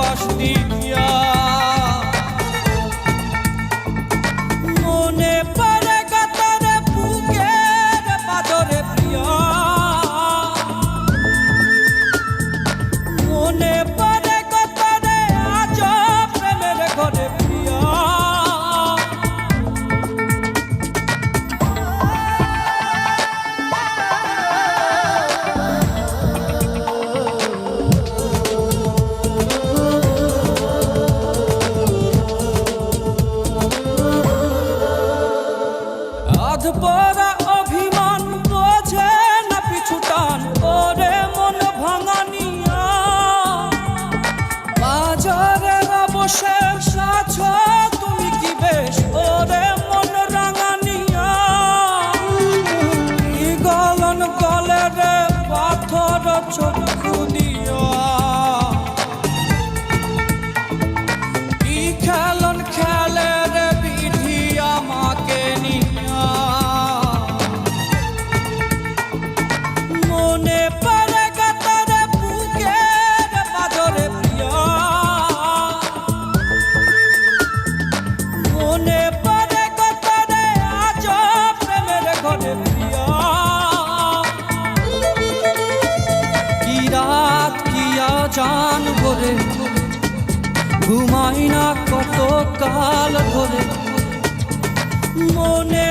παστίδια ভরে। ঘুমাই না কত কাল ধরে মনে